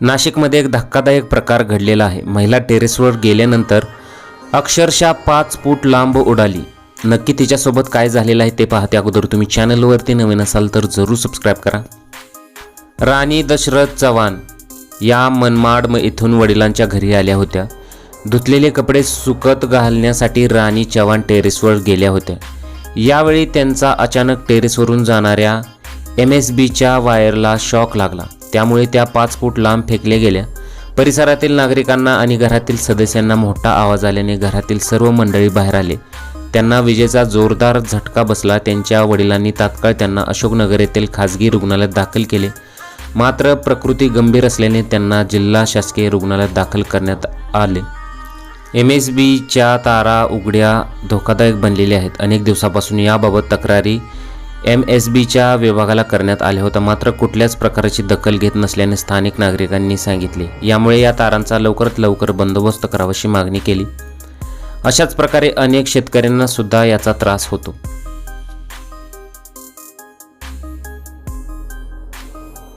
नाशिकमध्ये एक धक्कादायक प्रकार घडलेला आहे. महिला टेरेसवर गेल्यानंतर अक्षरशः पाच फूट लांब उडाली. नक्की तिच्यासोबत काय झालेलं आहे ते पाहते अगोदर. तुम्ही चॅनलवरती नवीन असाल तर जरूर सबस्क्राईब करा. राणी दशरथ चव्हाण या मनमाड म इथून वडिलांच्या घरी आल्या होत्या. धुतलेले कपडे सुकत घालण्यासाठी राणी चव्हाण टेरेसवर गेल्या होत्या. यावेळी त्यांचा अचानक टेरेसवरून जाणाऱ्या एम एस बीच्या वायरला शॉक लागला. त्यामुळे त्या पाच फूट लांब फेकल्या गेल्या. परिसरातील नागरिकांना आणि घरातील सदस्यांना मोठा आवाज आल्याने घरातील सर्व मंडळी बाहेर आले. त्यांना विजेचा जोरदार झटका बसला. त्यांच्या वडिलांनी तात्काळ त्यांना अशोकनगर येथील खाजगी रुग्णालयात दाखल केले. मात्र प्रकृती गंभीर असल्याने त्यांना जिल्हा शासकीय रुग्णालयात दाखल करण्यात आले. एम एस बीच्या तारा उघड्या धोकादायक बनलेल्या आहेत. अनेक दिवसापासून याबाबत तक्रारी एम एस बीच्या विभागाला करण्यात आल्या होत्या मात्र कुठल्याच प्रकारची दखल घेत नसल्याने स्थानिक नागरिकांनी सांगितले. यामुळे या तारांचा लवकरात लवकर बंदोबस्त करावाशी मागणी केली. अशाच प्रकारे अनेक शेतकऱ्यांना सुद्धा याचा त्रास होतो.